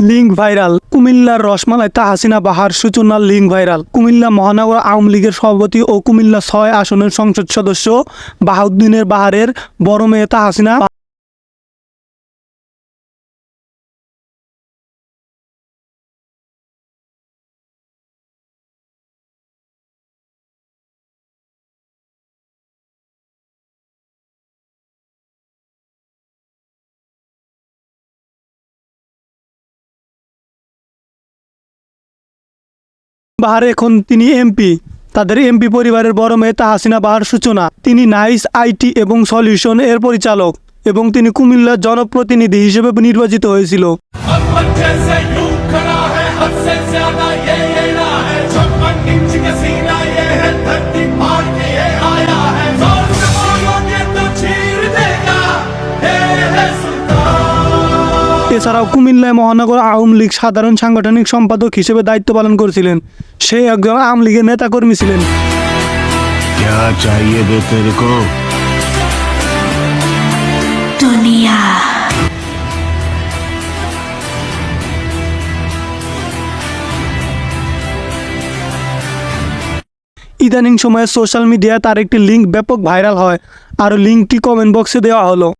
Link viral. কুমিল্লার রসমালাই তাহাসিনা বাহার সূচনার link viral. Comilla মহানগর আওয়ামী লীগের সভাপতি ও কুমিল্লা ছয় আসনের সংসদ সদস্য বাহাউদ্দিনের বাহারের বড় মেয়ে তাহাসিনা বাহার এখন তিনি এমপি। তাদের এমপি পরিবারের বড় মেয়ে তাহাসিনা বাহার সূচনা। তিনি নাইস আইটি এবং সলিউশন এর পরিচালক এবং তিনি কুমিল্লার জনপ্রতিনিধি হিসেবে নির্বাচিত হয়েছিল। এছাড়াও কুমিল্লায় মহানগর আওয়ামী লীগ সাধারণ সাংগঠনিক সম্পাদক হিসেবে দায়িত্ব পালন করেছিলেন। সেই একজন আওয়ামী লীগের নেতাকর্মী ছিলেন। ইদানিং সময়ে সোশ্যাল মিডিয়ায় তার একটি লিঙ্ক ব্যাপক ভাইরাল হয়। আর লিঙ্কটি কমেন্ট বক্সে দেওয়া হলো।